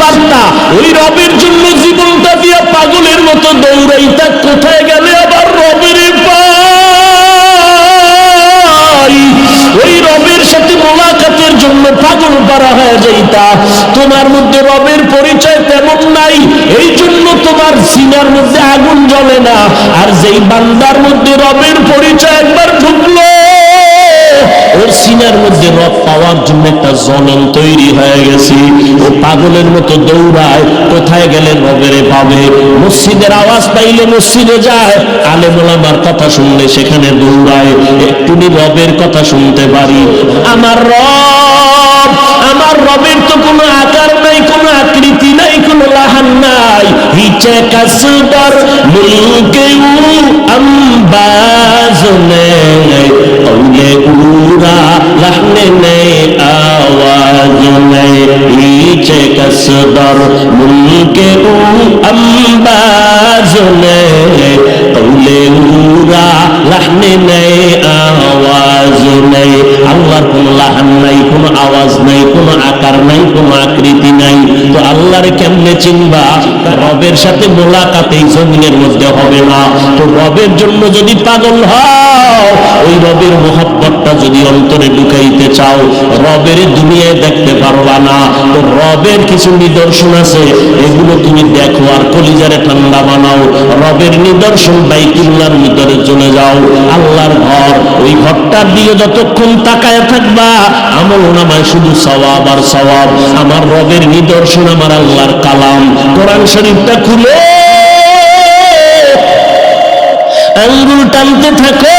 পারতা ওই রবের জন্য জীবনটা দিয়া পাগলের মতো দৌড়াইতা কোথায় গেলে আবার রবের ওই রবের সাথে মোলাকাতের জন্য পাগল পারা হয়ে যাইতা। তোমার মধ্যে রবের পরিচয় তেমন নাই, এই জন্য তোমার সিনার মধ্যে আগুন জ্বলে না। আর যেই বান্দার মধ্যে রবের পরিচয় একবার ঢুকলো ওর সিনার মধ্যে রব পাওয়ার জন্য একটা জনন তৈরি হয়ে গেছে। ও পাগলের মতো দৌড়ায়, কোথায় গেলে রবেরে পাবে মসজিদের আওয়াজ পাইলে মসজিদে যায় আলে মোলামার কথা শুনলে সেখানে দৌড়ায়। একটুনি রবের কথা শুনতে পারি। আমার রব আমার রবের তো কোনো আকার নাই, কোনো আকৃতি নাই, কোনো লাহান নাই। হিচে কাসবার মুলকে আম্বাজ নেই কৌলে উরা লহনে নেই আওয়াজ নেই হিচে কাসবার মুলকে আম্বাজ নেই কৌলে উরা লহনে নেই আওয়াজ নেই আল্লাহর কোনো লাহান নাই, কোনো আওয়াজ নাই, কোনো আকার নাই, কোনো আকৃতি নাই। তো আল্লাহর কেমনে চিনবা? রবের সাথে মোলাকাত এই জমিনের মধ্যে হবে না। তো রবের জন্য যদি পাগল হও ওই রবের মোহব্বতটা যদি অন্তরে ঢুকাইতে চাও, রবের দুনিয়ায় দেখতে পারবা না, তো রবের কিছু নিদর্শন আছে, এগুলো তুমি দেখো আর কলিজারে ঠান্ডা বানাও, রবের নিদর্শন বাইতুল্লাহর ভিতরে চলে যাও, আল্লাহর ঘর, ওই ঘরটার দিকে যতক্ষণ তাকায় থাকবা, আমল নামায় শুধু সওয়াব আর সওয়াব, আমার রবের নিদর্শন আমার আল্লাহর কালাম, কোরআন শরীফটা খুলে, আঙ্গুল টানতে থাকো।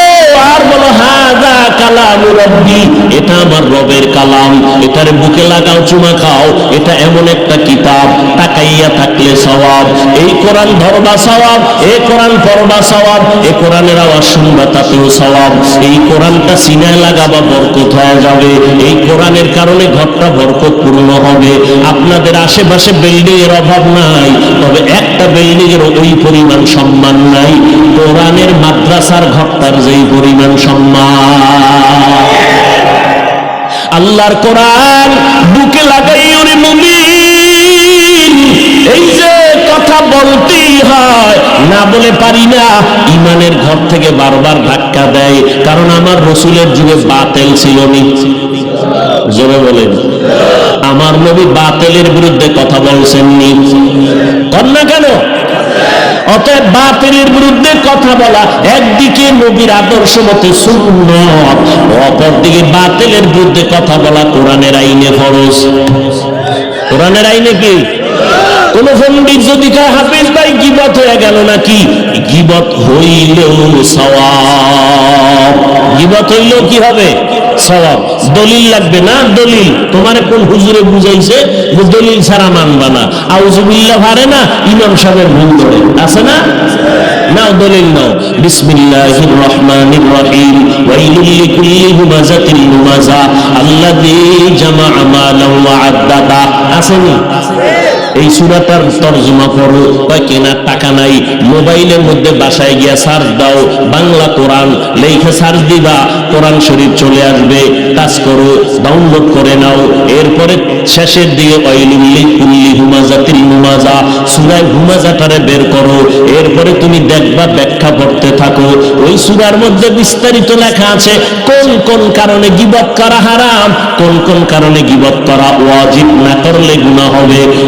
আর বলো হাজা কালাম রব্বি এটা আমার রবের কালাম। এটার বুকে লাগাও, চুমা খাও। এটা এমন একটা কিতাব, তাকাইয়া থাকলে সওয়াব। এই কোরআন ধরবা সওয়াব, এই কোরআন পড়বা সওয়াব। এই কোরআনের আওয়াজ শুনবা তাতেও সওয়াব। এই কোরআনটা সিনায় লাগাবা বরকত হয়ে যাবে। এই কোরআনের কারণে ঘরটা বরকত পূর্ণ হবে। আপনাদের আশেপাশে বিল্ডিং এর অভাব নাই, তবে একটা বিল্ডিং এর ওই পরিমাণ সম্মান নাই। কোরআনের মাদ্রাসার ঘরটার যেই পরিমাণ সম্মান। আল্লাহর কোরআন বুকে লাগাই ওরে মুমিন। এই যে কথা বলতেই হয়, না বলে পারি না, ইমানের ঘর থেকে বারবার ধাক্কা দেয়, কারণ আমার রসুলের যুগে বাতেল ছিল জোরে বলেন। আমার নবী বাতেলের বিরুদ্ধে কথা বলছেননি না কেন? অতএব বাতিলের বিরুদ্ধে কথা বলা একদিকে নবীর আদর্শ মতে সুন্নত, অপরদিকে বাতিলের বিরুদ্ধে কথা বলা কোরআনের আইনে ফরজ। কোরআনের আইনে কি? কোন পণ্ডিত যদি হাফিজ ভাই গিবত হয়ে গেল নাকি? গিবত হইলেও সওয়াব। গিবত হইলেও কি হবে? সওয়াব দলিল লাগবে না? দলিল। তোমার কোন হুজুরে বুঝাইছে যে দলিল ছাড়া মানবা না? আউজুবিল্লাহ পারে না? ইমাম সাহেবের ভুল ধরে। আছে না? নাও দলিল নাও। বিসমিল্লাহির রহমানির রহিম। ওয়াইলুল লিকুল্লি হুমাযাতিল লুমাযা আল্লাযী জামা'a মালান ওয়া আদ্দাদা। আসেনি এই সুরাটার তর্জমা করো। কয় কেনার টাকা নাই। মোবাইলের মধ্যে বাসায় গিয়া সার্চ দাও, বাংলা কোরআন। লেখে সার্চ দিবা, কোরআন শরীফ চলে আসবে। কাজ করো ডাউনলোড করে নাও। এরপরে শেষের দিকে বের করো। এরপরে তুমি দেখবা, ব্যাখ্যা পড়তে থাকো। ওই সুরার মধ্যে বিস্তারিত লেখা আছে, কোন কোন কারণে গিবত করা হারাম, কোন কোন কারণে গিবত করা ওয়াজিব না করলে গুনাহ হবে।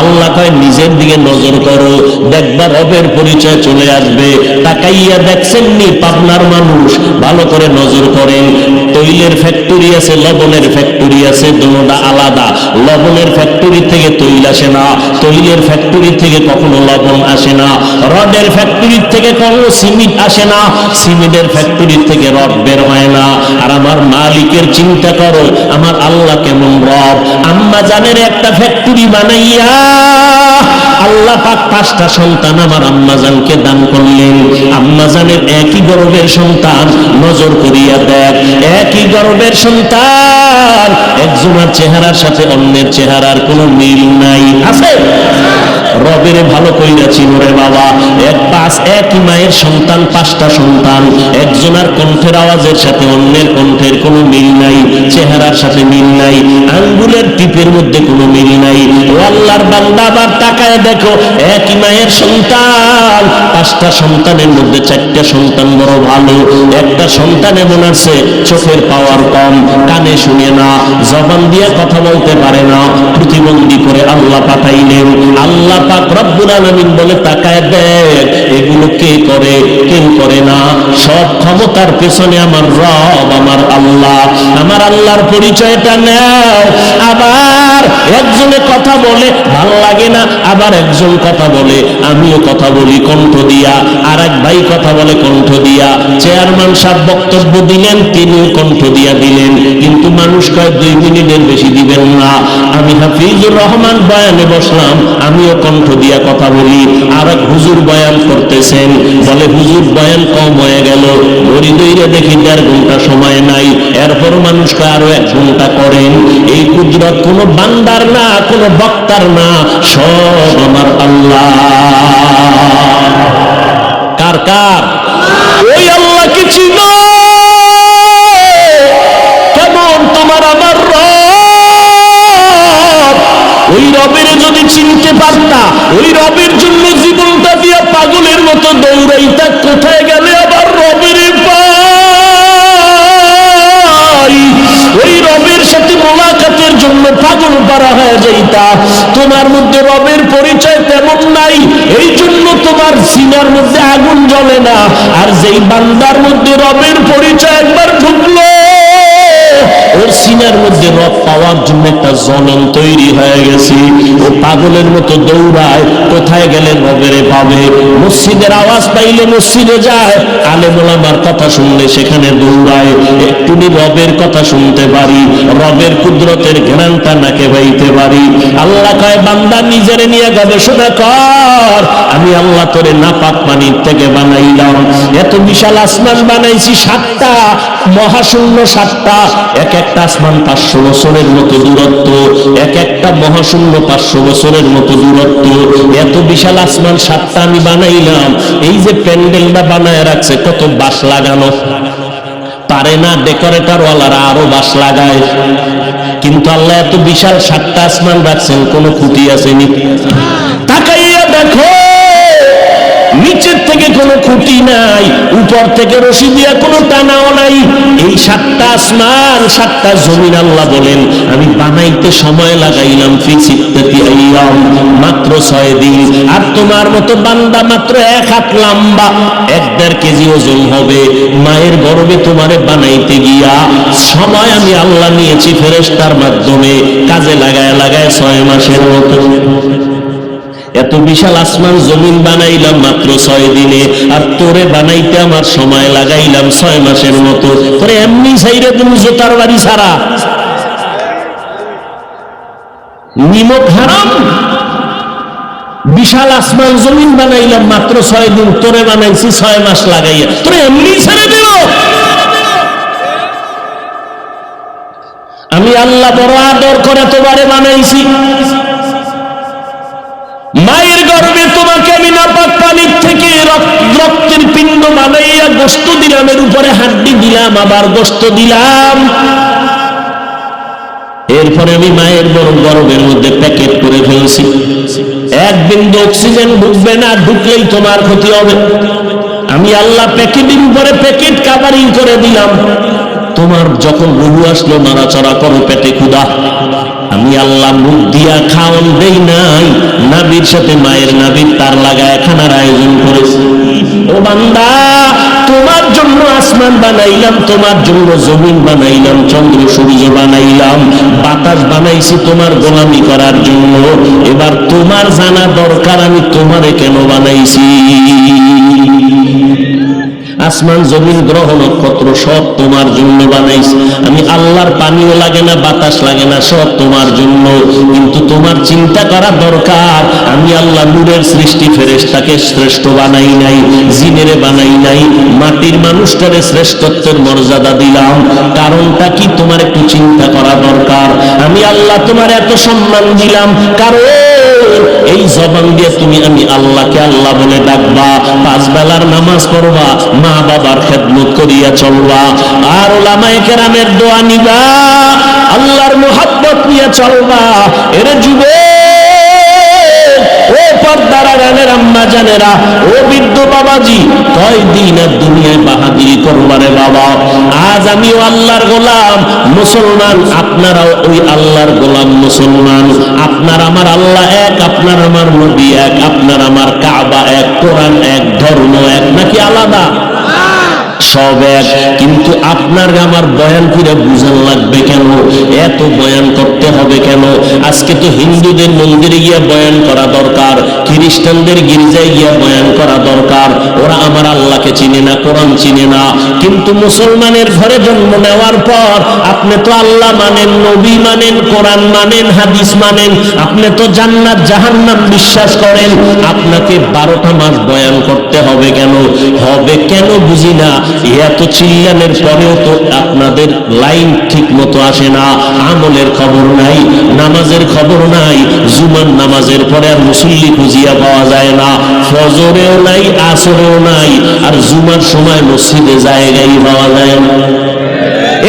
আল্লাহ কয়, নিজের দিকে নজর করো রবের পরিচয় চলে আসবে। তাকাইয়া দেখছেননি পাবনার মানুষ, ভালো করে নজর করেন। তৈলের ফ্যাক্টরি আছে, লবণের ফ্যাক্টরি আছে, দুটা আলাদা। লবণের ফ্যাক্টরি থেকে তৈল আসে না, তৈলের ফ্যাক্টরি থেকে কখনো লবণ আসে না। রডের ফ্যাক্টরি থেকে কখনো সিমেন্ট আসে না, সিমেন্টের ফ্যাক্টরি থেকে রড বের হয় না। আর আমার মালিকের চিন্তা করো, আমার আল্লাহ রব আম্মা জানের একটা ফ্যাক্টরি বানাইয়া আল্লাহ পাক পাঁচটা সন্তান আমার আম্মাজানকে দান করলেন। আম্মাজানের একই গর্বের সন্তান, নজর করিয়া দেখ। একই গর্বের সন্তান, একজনের চেহারার সাথে অন্যের চেহারার কোনো মিল নাই। আছে? রবের ভালো কইরা চিনরে বাবা। এক পাঁচ একই মায়ের সন্তান, পাঁচটা সন্তান। একজনের কণ্ঠের আওয়াজের সাথে অন্যের কণ্ঠের কোনো মিল নাই, চেহারার সাথে মিল নাই, আঙ্গুলের টিপের মধ্যে কোনো মিল নাই। ও আল্লাহর বান্দা, আবার তাকায় দেখো, একই মায়ের সন্তান, পাঁচটা সন্তানের মধ্যে চারটা সন্তান বড় ভালো। একটা সন্তান এমন আছে, চোখের পাওয়ার কম, কানে শুনে না, জবান দিয়ে কথা বলতে পারে না। প্রতিবন্ধী করে আল্লাহ পাঠাইলেন। আল্লাহ পাক রব্বুল আলমিন বলে তাকায় দেখ, এগুলো কে করে কেউ করে না? সব ক্ষমতার পেছনে আমার রব, আমার আল্লাহ। আমার আল্লাহর পরিচয়টা নাও। আবার একজনে কথা বলে, ভালো লাগে না, আবার একজন কথা বলে, আমিও কথা বলি কণ্ঠ দিয়া আর এক ভাই কথা বলে কণ্ঠ দিয়া। চেয়ারম্যান সাহেব বক্তব্য দিলেন, তিনিও কণ্ঠ দিয়া দিলেন, কিন্তু মানুষ কয়, দুই মিনিটের বেশি দিবেন না। আমি হাফিজুর রহমান বয়ানে বসলাম, আমিও কণ্ঠ দিয়া কথা বলি। আর এক হুজুর বয়ান করতেছেন, বলে, হুজুর, বয়ান কম হয়ে গেল। ঘড়ি দইরে দেখি দেড় ঘণ্টা সময় নাই। এরপর মানুষকে আরও এক ঘণ্টা করেন। এই কুদরত কোনো বান্দার না, কোনো বক্তার না, সব আমার আল্লাহ। কার কার? ওই আল্লাহকে চিনো কেমন তোমার আমার ওই রবের যদি চিনতে পারতা, ওই রবের জন্য জীবনটা দিয়া পাগলের মতো দৌড়াইতা, কোথায় গেলে? জন্য পাগল করা হয়ে যাইতা। তোমার মধ্যে রবের পরিচয় তেমন নাই, এই জন্য তোমার সিনার মধ্যে আগুন জ্বলে না। আর যেই বান্দার মধ্যে রবের পরিচয় একবার ঢুকলো ওর সিনার মধ্যে রব পাওয়ার জন্য একটা জনন তৈরি হয়ে গেছে। ও পাগলের মতো দৌড়ায়, কোথায় গেলে রবেরে পাবে? মসজিদের আওয়াজ পাইলে মসজিদে যায়। আলে মোলামার কথা শুনলে সেখানে দৌড়ায়। একটুনি রবের কথা শুনতে পারি, রবের কুদরতের ঘ্রাণটা নাকে বাইতে পারি। আল্লাহ কয়, বান্দা নিজের নিয়ে গবেষণা কর। আমি আল্লাহ তোরে নাপাক পানির থেকে বানাইলাম। এত বিশাল আসমান বানাইছি সাতটা, মহাশূন্য সাতটা। এক একটা আসমান পাঁচশো বছরের মতো দূরত্ব এক একটা মহাশূন্য পাঁচশো বছরের মতো দূরত্ব। এত বিশাল আসমান, সাতটা আমি বানাইলাম। এই যে প্যান্ডেলটা বানায় রাখছে, কত বাস লাগানো। পারে না ডেকোরেটর ওয়ালারা আরও বাস লাগায়। কিন্তু আল্লাহ এত বিশাল সাতটা আসমান রাখছেন, কোনো খুঁটি আসেনি। কোনো খুঁটি নাই। উপর থেকে রশি দিয়া কোনো টানাও নাই। এই সাতটা আসমান, সাতটা জমিন আল্লাহ বলেন, আমি বানাইতে সময় লাগাইলাম মাত্র ছয় দিন। আর তোমার মতো বান্দা মাত্র এক হাত লম্বা, এক দেড় কেজি ওজন হবে। মায়ের গর্বে তোমারে বানাইতে গিয়া সময় আমি আল্লাহ নিয়েছি ফেরেশতার মাধ্যমে। কাজে লাগায় লাগায় ছয় মাসের মতো। এত বিশাল আসমান জমিন বানাইলাম মাত্র ছয় দিনে, আর তোরে বানাইতে আমার সময় লাগাইলাম ছয় মাসের মতো। তোরে এমনি সাইরে তুমি জোতার বাড়ি হারাম? বিশাল আসমান জমিন বানাইলাম মাত্র ছয় দিন, তোরে বানাইছি ছয় মাস লাগাইয়া। তোরে এমনি ছেড়ে দিল আমি আল্লাহ বড় আদর করে তোমারে বানাইছি। মায়ের গর্ভে তোমাকে আমি নাপাক পানির থেকে রক- রক্তের পিণ্ড বানাইয়া গোস্ত দিলাম, এর উপরে হাড্ডি দিলাম, আবার গোস্ত দিলাম। এরপরে আমি মায়ের বড় গরমের মধ্যে প্যাকেট করে ফেলছি। এক বিন্দু অক্সিজেন ঢুকবে না, ঢুকলেই তোমার ক্ষতি হবে। আমি আল্লাহ প্যাকেটিং করে প্যাকেট কাভারিং করে দিলাম। তোমার যখন রুহু আসলো, নাড়াচড়া করো পেটে ক্ষুদা আমি আল্লাহ মুখ দিয়া খাওয়ান দেই নাই। নাবির সাথে মায়ের নাবির তার লাগায় খানার আয়োজন করেছি। ও বান্দা, তোমার জন্য আসমান বানাইলাম, তোমার জন্য জমিন বানাইলাম, চন্দ্র সূর্য বানাইলাম, বাতাস বানাইছি তোমার গোলামি করার জন্য। এবার তোমার জানা দরকার, আমি তোমারে কেন বানাইছি? আসমান জমিন গ্রহ নক্ষত্র সব তোমার জন্য বানাইছি। আমি আল্লাহর পানিও লাগে না, বাতাস লাগে না, সব তোমার জন্য। কিন্তু তোমার চিন্তা করা দরকার। আমি আল্লাহ নূরের সৃষ্টি ফেরেশতাকে শ্রেষ্ঠ বানাই নাই, জিনেরে বানাই নাই। মাটির মানুষটারে শ্রেষ্ঠত্বের মর্যাদা দিলাম। কারণটা কি? তোমার একটু চিন্তা করা দরকার। আমি আল্লাহ তোমার এত সম্মান দিলাম। কারণ এই জবান দিয়ে তুমি আমি আল্লাহকে আল্লাহ বলে ডাকবা, পাঁচ বেলার নামাজ পড়বা, মা বাবার খেদমত করিয়া চলবা। আর ওলামায় কেরামের দোয়া নিবা, আল্লাহর মোহাব্বত নিয়ে চলবা। এর যুবে ও আজ আমিও আল্লাহর গোলাম, মুসলমান, আপনারাও ওই আল্লাহর গোলাম মুসলমান। আপনার আমার আল্লাহ এক, আপনার আমার নবী এক, আপনার আমার কাবা এক, কোরআন এক, ধর্ম এক, নাকি আলাদা? সব এক। কিন্তু আপনার আমার বয়ান ফিরে বুঝান লাগবে কেন? এত বয়ান করতে হবে কেন? আজকে তো হিন্দুদের মন্দিরে গিয়ে বয়ান করা দরকার, খ্রিস্টানদের গির্জায় গিয়ে বয়ান করা দরকার। ওরা আমার আল্লাহকে চিনে না, কোরআন চিনে না। কিন্তু মুসলমানের ঘরে জন্ম নেওয়ার পর আপনি তো আল্লাহ মানেন, নবী মানেন, কোরআন মানেন, হাদিস মানেন। আপনি তো জান্নাত, জাহান্নাম বিশ্বাস করেন। আপনাকে বারোটা মাস বয়ান করতে হবে কেন? হবে কেন বুঝি না। এত চিল্লানের পরেও তো আপনাদের লাইন ঠিক মতো আসে না, আমলের খবর নাই, নামাজের খবর নাই জুমান নামাজের পরে আর মুসল্লি খুঁজিয়া পাওয়া যায় না, ফজরেও নাই, আসরেও নাই, আর জুমার সময় মসজিদে জায়গায় পাওয়া যায় না।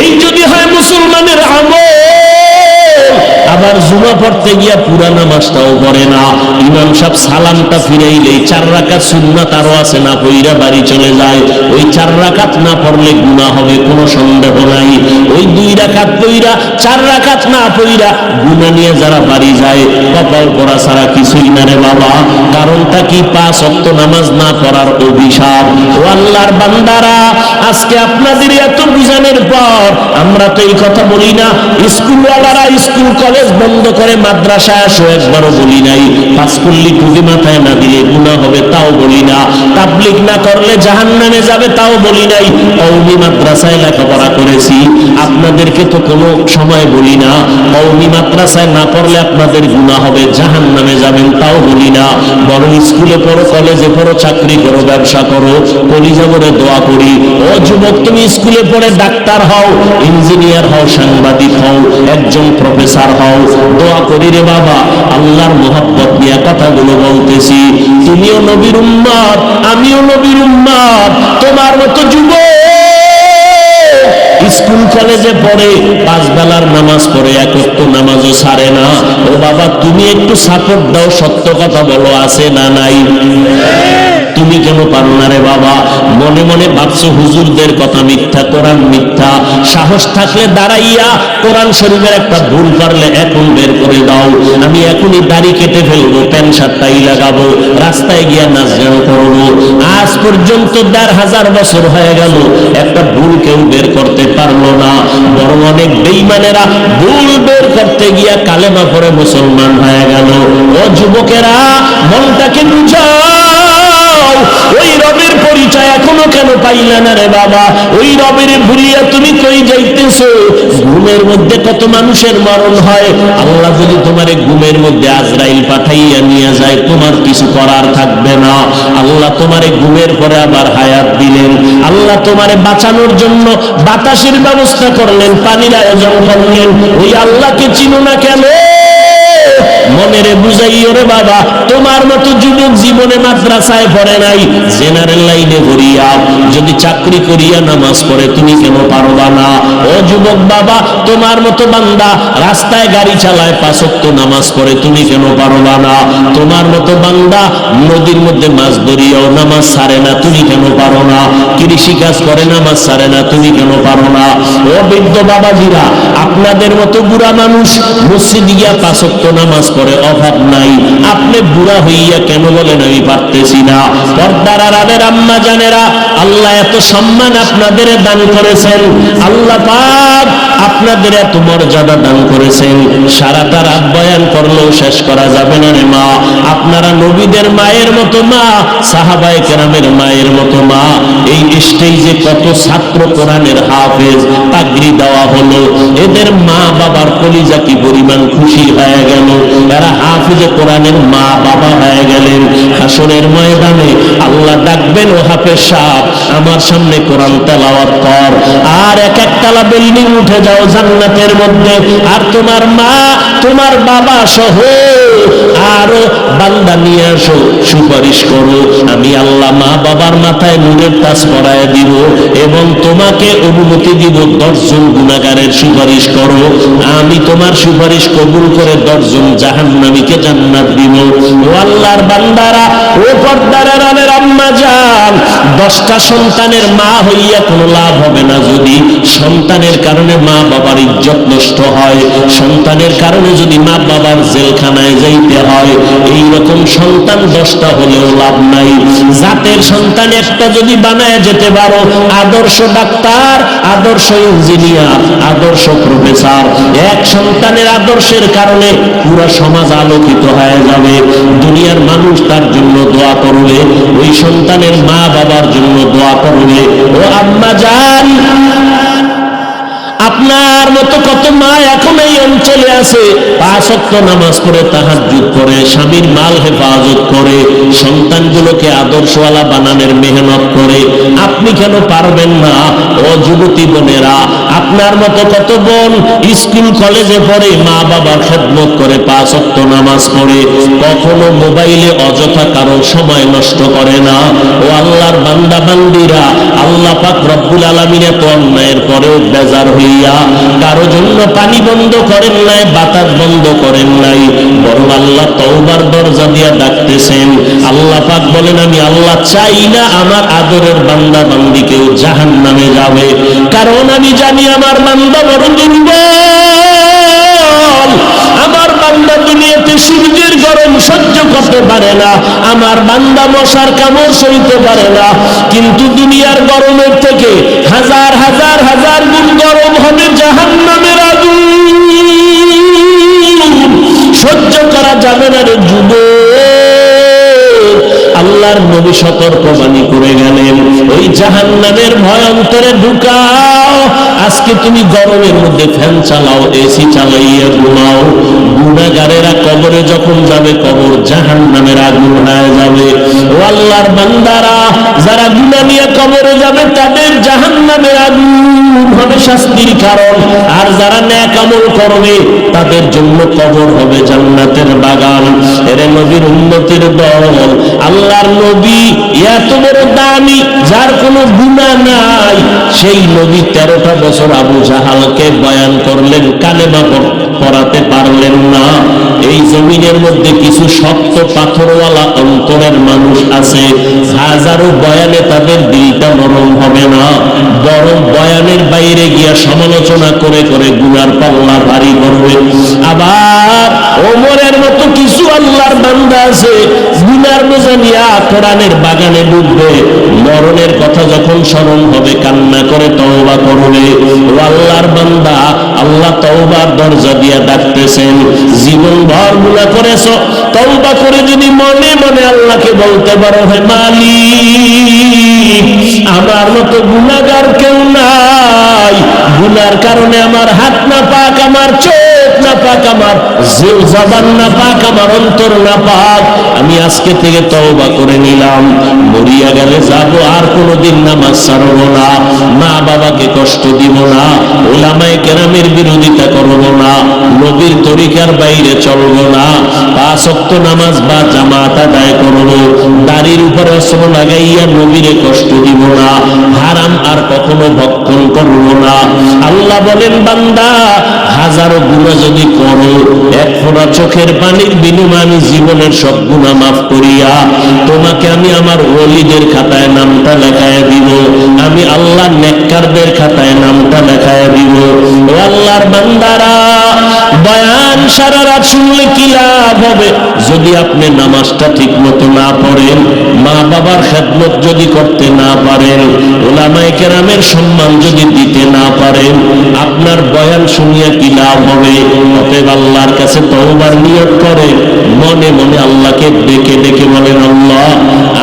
এই যদি হয় মুসলমানের আমল জুমা পড়তে গিয়া পড়ে না। ইমাম সাহেব সালামটা চার সুন্নাত আরও আছে না বাড়ি চলে যায়। ওই চার না পড়লে হবে, কোনো সন্দেহ নাই। ওই দুই পইরা, চার না পইরা নিয়ে যারা বাড়ি যায়, কপাল করা ছাড়া কিছুই না রে বাবা। কারণটা কি? নামাজ না অভিশাপ। ও আল্লাহর বান্দারা, আজকে আপনাদের এত বুঝানোর পর আমরা তো এই কথা বলি না। স্কুলওয়ালারা স্কুল, কলেজ বন্ধ করে মাদ্রাসায় আসো, একবারও বলি নাই। পাঁচকুল্লি টুপি মাথায় না দিলে গুণা হবে, তাও বলি না। তাবলিক না করলে জাহান নামে যাবে, তাও বলি নাই। কৌমি মাদ্রাসায় লেখাপড়া করেছি, আপনাদেরকে তো কোনো সময় বলি না। কৌমি মাদ্রাসায় না পড়লে আপনাদের গুণা হবে জাহান নামে যাবেন, তাও বলি না। বরং স্কুলে পড়ো, কলেজে পড়ো, চাকরি করো, ব্যবসা করো কলিজা করে দোয়া করি। ও যুবক, তুমি স্কুলে পড়ে ডাক্তার হও, ইঞ্জিনিয়ার হও, সাংবাদিক হও, একজন প্রফেসর হও দোয়া করি রে বাবা, আল্লাহর মোহাব্বত নিয়ে কথাগুলো বলতেছি। তুমিও নবীর উম্মত আমিও নবীর উম্মত তোমার মতো যুবক। স্কুল কলেজে পড়ে পাঁচ বেলার নামাজ পড়ে একত্র নামাজও সারে না। ও বাবা, তুমি একটু সাপোর্ট দাও, সত্য কথা বলো, আছে না নাই? তুমি কেন পারো না রে বাবা? মনে মনে ভাবছ হুজুরদের কথা মিথ্যা, কোরআন মিথ্যা। সাহস থাকলে দাঁড়াইয়া কোরআন শরীফের একটা ভুল পারলে এখন বের করে দাও। আমি এখনই দাড়ি কেটে ফেলব, প্যান্ট শার্টটাই লাগাবো, রাস্তায় গিয়া নাচ গান করব। আজ পর্যন্ত দেড় হাজার বছর হয়ে গেল, একটা ভুল কেউ বের করতে পারল না। বরং অনেক বেইমানেরা ভুল বের করতে গিয়া কালেমা পরে মুসলমান হয়ে গেল। ও যুবকেরা, মনটাকে বুঝাও। ওই রবের পরিচয় এখনও কেন পাইলে না রে বাবা? ওই রবের ভুলিয়া তুমি কই যাইতেছো? ঘুমের মধ্যে কত মানুষের মরণ হয়? আল্লাহ যদি তোমার ঘুমের মধ্যে আজরাইল পাঠাইয়া নিয়ে যায়, তোমার কিছু করার থাকবে না। আল্লাহ তোমারে ঘুমের পরে আবার হায়াত দিলেন। আল্লাহ তোমারে বাঁচানোর জন্য বাতাসের ব্যবস্থা করলেন, পানির আয়োজন করলেন। ওই আল্লাহকে চিনো না কেন? মনেরে বুঝাইও রে বাবা, তোমার মতো যুবক জীবনে মাদ্রাসায় পড়ে নাই, জেনারেল লাইনে ভরিয়া যদি চাকরি করিয়া নামাজ পড়ে, তুমি কেন পারবা না? ও যুবক বাবা, তোমার মতো বান্দা, রাস্তায় গাড়ি চালায় পাঁচক্ত নামাজ পড়ে, তুমি কেন পারবা না? তোমার মতো বান্দা, নদীর মধ্যে মাছ ধরিয়াও নামাজ সারে না, তুমি কেন পারো না? কৃষি কাজ করে, নামাজ সারে না, তুমি কেন পারো না? ও বৃদ্ধ বাবাজিরা, আপনাদের মতো বুড়া মানুষ, মসজিদ গিয়া পাঁচক্ত নামাজ পড়ে অভাব নাই। আপনি বুড়া হইয়া কেন বলেন, আমি পারতেছি না পর্দার আড়ালের আম্মা জানেরা, আল্লাহ এত সম্মান আপনাদের দান করেছেন। আল্লাহ পাক আপনাদের এত মর্যাদা দান করেছেন। সারাটা রাত বয়ান করলেও শেষ করা যাবে না রে মা। আপনারা নবীদের মায়ের মতো মা, সাহাবায়ে কেরামের মায়ের মতো মা। এই স্টেজে কত ছাত্র কোরআনের হাফেজ পাগড়ি দেওয়া হলো। এদের মা বাবার কলিজা কি পরিমাণ খুশি হয়ে গেল? এরা হাফিজে কোরআনের মা বাবা হয়ে গেলেন হাসনের ময়দানে আল্লাহ ডাকবেন, ও হাফেজ সাহ আমার সামনে কোরআন তেলাওয়াত কর। আর এক একতলা বিল্ডিং উঠে যাও জান্নাতের মধ্যে। আর তোমার মা, তোমার বাবা সহ আরও বান্দা নিয়ে আসো, সুপারিশ করো। আমি আল্লাহ মা বাবার মাথায় নুনের তাজ পরায় দিব এবং তোমাকে অনুমতি দিব, দশজন গুণাগারের সুপারিশ করো। আমি তোমার সুপারিশ কবুল করে দশজন জাহান্নামীকে জান্নাত দিব। ও আল্লাহর বান্দারা, ও পর্দার আলের আম্মা যান। দশটা সন্তানের মা হইয়া কোনো লাভ হবে না যদি সন্তানের কারণে মা বাবার ইজ্জত নষ্ট হয়। সন্তানের কারণে যদি মা বাবার জেলখানায় যাইতে হয়। এই রকম সন্তান দশটা হলেও লাভ নাই। জাতের সন্তান একটা যদি বানায় যেতে পারো, আদর্শ ডাক্তার, আদর্শ ইঞ্জিনিয়ার, আদর্শ প্রফেসর। এক সন্তানের আদর্শের কারণে পুরো সমাজ আলোকিত হয়ে যাবে। দুনিয়ার মানুষ তার জন্য দোয়া করবে, ওই সন্তানের মা বাবার জন্য দোয়া করবে। ও আম্মা যান আপনার মতো কত মা এখন এই অঞ্চলে আছে। পাঁচক্ত নামাজ পড়ে তাহাজ্জুদ করে, স্বামীর মাল হেফাজত করে, সন্তানগুলোকে আদর্শওয়ালা বানানোর মেহনত করে। আপনি কেন পারবেন না? ও যুবতী বোনেরা আপনার মতো কত বোন স্কুল, কলেজে পড়ে মা বাবার খেদমত করে পাঁচক্ত নামাজ পড়ে, কখনো মোবাইলে অযথা কারও সময় নষ্ট করে না। ও আল্লাহর বান্দা বান্দিরা, আল্লাহ পাক রব্বুল আলমিন এত অন্যায়ের পরেও বেজার হইয়া কারও জন্য পানি বন্ধ করেন নাই, বাতাস বন্ধ করেন নাই। বরং আল্লাহ তওবার দরজা দিয়া ডাকতেছেন। আল্লাহ পাক বলেন, আমি আল্লাহ চাই না আমার আদরের বান্দা বান্দি কেউ জাহান নামে যাবে। কারণ আমি জানি আমার বান্দা বড় দুর্বল আমার বান্দা দুনিয়াতে সূর্যের গরম সহ্য করতে পারে না। আমার বান্দা মশার কামড় সইতে পারে না। কিন্তু দুনিয়ার গরমের থেকে হাজার হাজার হাজার গুণ গরম হবে জাহান নামের আগুন। সহ্য করা যাবে না রে যুব আল্লাহর নবী সতর্কবাণী করে গেলেন, ওই জাহান নামের ভয় অন্তরে ঢুকাও, আজকে তুমি গরমের মধ্যে ফ্যান চালাও এসি চালাইয়া ঘুমাও। গুণাগারেরা কবরে যখন যাবে, কবর জাহান নামের আগুন যাবে। ও আল্লাহর বান্দারা, যারা গুণা নিয়ে কবরে যাবে, তাদের জাহান নামের আগুন হবে শাস্তির কারণ, আর যারা ন্যাক আমল করবে, তাদের জন্য কবর হবে জান্নাতের বাগান। এর নবীর উন্নতির দল, আল্লাহর নবী এত বড় দামি, যার কোনো গুণা নাই। সেই নবী তেরোটা বছর আবু জাহালকে বয়ান করলেন, কালেমা পড়- পড়াতে পারলেন না। এই জমিনের মধ্যে কিছু শক্ত পাথরওয়ালা অন্তরের মানুষ আছে। হাজারো বয়ানে তাদের দিলটা নরম হবে না। বরং বয়ানের বাইরে গিয়া সমালোচনা করে করে গুনার পাল্লা ভারী করবে। আবার ওমরের মতো কিছু আল্লাহর বান্দা আছে গুনার বোঝা নিয়া কোরআনের বাগানে ডুববে। মরণের কথা যখন স্মরণ হবে, কান্না করে তওবা করবে। ও আল্লাহর বান্দা, আল্লাহ তওবার দরজা দিয়া ডাকতেছেন জীবন ভর গুণা করেছ। তওবা করে যদি মনে মনে আল্লাহকে বলতে পারো, হে মালিক, আমার মতো গুনাহগার কেউ নাই। গুনার কারণে আমার হাত না পাক, আমার চোখ না পাক আমার জবান না পাক আমার, অন্তর না পাক, আমি আজকে থেকে তওবা করে নিলাম। মরিয়া গেলে যাব, আর কোনোদিন নামাজ ছাড়ব না। মা বাবাকে কষ্ট দিব না, ওলামায়ে কেরামের বিরোধিতা করব না, নবীর তরিকার বাইরে চলব না। পাঁচ ওয়াক্ত নামাজ বা জামাত আদায় করব, দাড়ির উপরে অস্ত্র লাগাইয়া নবীরে কষ্ট দিব না, হারাম আর কখনো ভক্ষণ করব না। আল্লাহ বলেন, বান্দা হাজারো গুণা যদি করো, এক ফোঁটা চোখের পানির বিনিময়ে আমি জীবনের সব গুণা মাফ করিয়া তোমাকে আমি আমার ওলিদের খাতায় নামটা লেখায় দিব। আমি আল্লাহ নেককারদের খাতায় নামটা লেখায় দিব। ও আল্লাহর বান্দারা, বয়ান সারা রাত শুনলে কি লাভ হবে? যদি আপনি নামাজটা ঠিক মতো না পড়েন, মা বাবার খেদমত যদি করতে না পারেন, ওলামায়ে কেরামের সম্মান যদি দিতে না পারেন, আপনার বয়ান শুনিয়া কি হবে অতএব আল্লাহর কাছে নিয়ত করে। মনে মনে আল্লাহকে বলেন, আল্লাহ,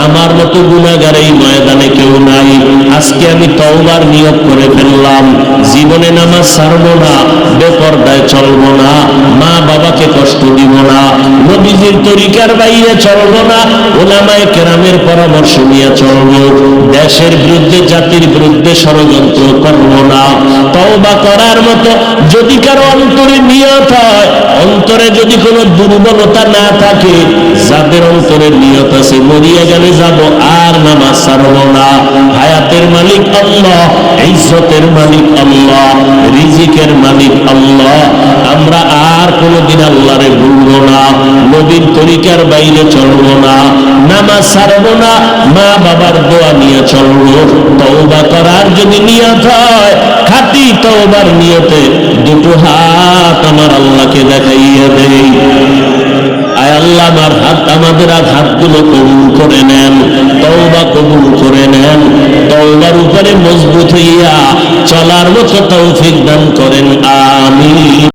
আমার মতো গুণাগার এই ময়দানে কেউ নাই। আজকে আমি নিয়ত করে ফেললাম। জীবনে নামাজ ছাড়বো না, বেপর্দায় চলবো না মা বাবাকে কষ্ট দিব না, নবীজির তরিকার বাইরে চলবো না, ওলামায়ে কেরামের পরামর্শ নিয়ে চলবো, দেশের বিরুদ্ধে, জাতির বিরুদ্ধে ষড়যন্ত্র করব না। তওবা করার মতো যদি কারও অন্তরে নিয়ত হয়, অন্তরে যদি কোনো দুর্বলতা না থাকে, যাদের অন্তরে নিয়ত আছে, মরিয়া গেলে যাব, আর নামাজ ছাড়ব না। হায়াতের মালিক আল্লাহ, ইজ্জতের মালিক আল্লাহ, রিজিকের মালিক আল্লাহ। আমরা আর কোনোদিন আল্লাহরে ভুলব না, নবীর তরিকার বাইরে চলব না। নামাজ ছাড়ব না মা বাবার দোয়া নিয়ে চলব। তওবা করার যদি নিয়ত হয় খাঁটি তওবার নিয়তে দুটো হাত আমার আল্লাহকে দেখাইয়া দেই। আল্লাহ, আমার হাত আমাদের আর হাতগুলো কবুল করে নেন, তওবা কবুল করে নেন। তওবার উপরে মজবুত হইয়া চলার মতো তৌফিক দান করেন, আমিন।